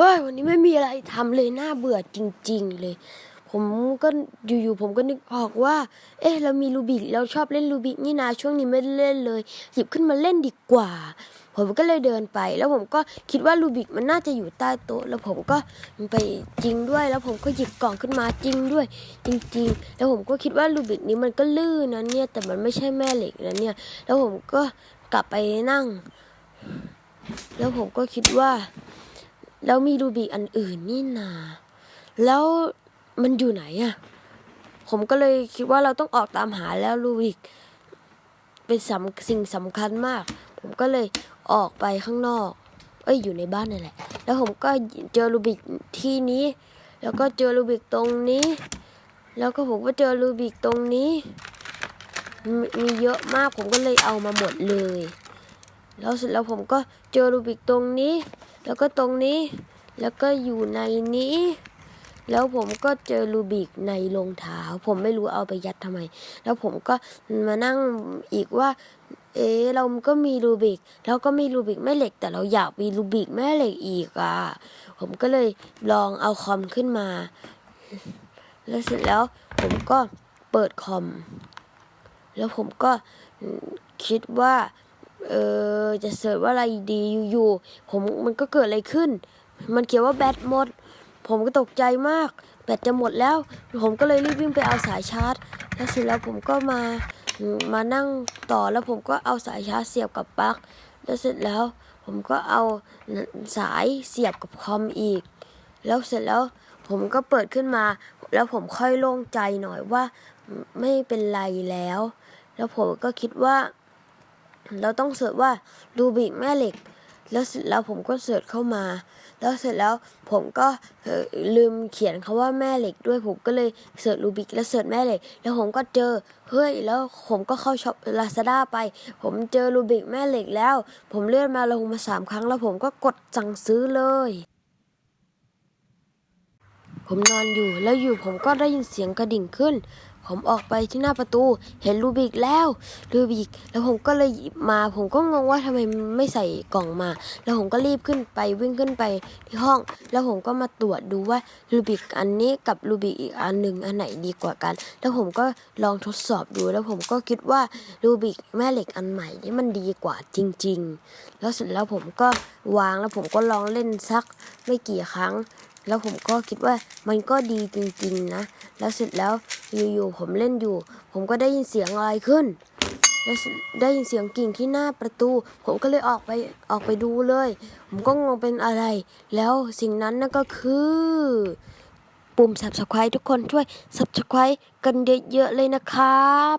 เฮ้ยวันนี้ไม่มีอะไรทำเลยน่าเบื่อจริง ๆ เลย ผมก็อยู่ๆผมก็นึกออกว่า เอ๊ะเรามีรูบิกเราชอบเล่นรูบิกนี่นาช่วงนี้ไม่เล่นเลย หยิบขึ้นมาเล่นดีกว่า ผมก็เลยเดินไป แล้วผมก็คิดว่ารูบิกมันน่าจะอยู่ใต้โต๊ะแล้วผมก็ไปจริงด้วย แล้วผมก็หยิบกล่องขึ้นมาจริงด้วย จริง ๆ แล้วผมก็คิดว่ารูบิกนี้มันก็ลื่นนะเนี่ยแต่มันไม่ใช่แม่เหล็กนะเนี่ย แล้วผมก็กลับไปนั่ง แล้วผมก็คิดว่า แล้วมีรูบิกอันอื่นนี่นา แล้วมันอยู่ไหนอะผมก็เลยคิดว่าเราต้องออกตามหาแล้วรูบิกเป็นสำสิ่งสำคัญมาก ผมก็เลยออกไปข้างนอก เอ้ยอยู่ในบ้านนั่แหละ แล้วผมก็เจอรูบิกที่นี้ แล้วก็เจอรูบิกตรงนี้ แล้วก็ผมก็เจอรูบิกตรงนี้มมีเยอะมากผมก็เลยเอามาหมดเลย แล้วเสร็จแล้วผมก็เจอรูบิกตรงนี้ แล้วก็ตรงนี้ แล้วก็อยู่ในนี้ แล้วผมก็เจอรูบิกในรองเท้า ผมไม่รู้เอาไปยัดทำไม แล้วผมก็มานั่งอีกว่า เอ๊เราก็มีรูบิก แล้วก็มีรูบิกแม่เหล็ก แต่เราอยากมีรูบิกแม่เหล็กอีกอะ ผมก็เลยลองเอาคอมขึ้นมา แล้วเสร็จแล้วผมก็เปิดคอม แล้วผมก็คิดว่า เออจะเสิร์ชว่าอะไรดีอยู่ๆผมมันก็เกิดอะไรขึ้น มันเขียนว่าแบตหมด ผมก็ตกใจมาก แบตจะหมดแล้ว ผมก็เลยรีบวิ่งไปเอาสายชาร์จ แล้วเสร็จแล้วผมก็มามานั่งต่อแล้วผมก็เอาสายชาร์จเสียบกับปลั๊กแล้วเสร็จแล้วผมก็เอาสายเสียบกับคอมอีก แล้วเสร็จแล้วผมก็เปิดขึ้นมา แล้วผมค่อยโล่งใจหน่อยว่าไม่เป็นไรแล้ว แล้วผมก็คิดว่า เราต้องเสิร์ชว่ารูบิกแม่เหล็ก แล้วเสร็จแล้วผมก็เสิร์ชเข้ามา แล้วเสร็จแล้วผมก็ลืมเขียนคาว่าแม่เหล็กด้วยผมก็เลยเสิร์ชรูบิกแล้วเสิร์ชแม่เหล็ก แล้วผมก็เจอเฮ้ยแล้วผมก็เข้าช็อปลาซาด้าไป ผมเจอรูบิกแม่เหล็กแล้ว ผมเลื่อนมาลงมาสามครั้ง แล้วผมก็กดสั่งซื้อเลยผมนอนอยู่แล้วอยู่ผมก็ได้ยินเสียงกระดิ่งขึ้น ผมออกไปที่หน้าประตู เห็นรูบิกแล้วรูบิก แล้วผมก็เลยหยิบมา ผมก็งงว่าทำไมไม่ใส่กล่องมา แล้วผมก็รีบขึ้นไปวิ่งขึ้นไปที่ห้อง แล้วผมก็มาตรวจดูว่ารูบิกอันนี้กับรูบิกอีกอันหนึ่งอันไหนดีกว่ากัน แล้วผมก็ลองทดสอบดู แล้วผมก็คิดว่ารูบิกแม่เหล็กอันใหม่นี่มันดีกว่าจริง ๆ แล้วเสร็จแล้วผมก็วางแล้วผมก็ลองเล่นสักไม่กี่ครั้ง แล้วผมก็คิดว่ามันก็ดีจริงๆนะ แล้วเสร็จแล้วอยู่ๆผมเล่นอยู่ ผมก็ได้ยินเสียงอะไรขึ้น แล้วได้ยินเสียงกิ่งที่หน้าประตู ผมก็เลยออกไปออกไปดูเลย ผมก็งงเป็นอะไร แล้วสิ่งนั้นนั่นก็คือ ปุ่ม subscribe ทุกคนช่วย subscribe กันเยอะๆเลยนะครับ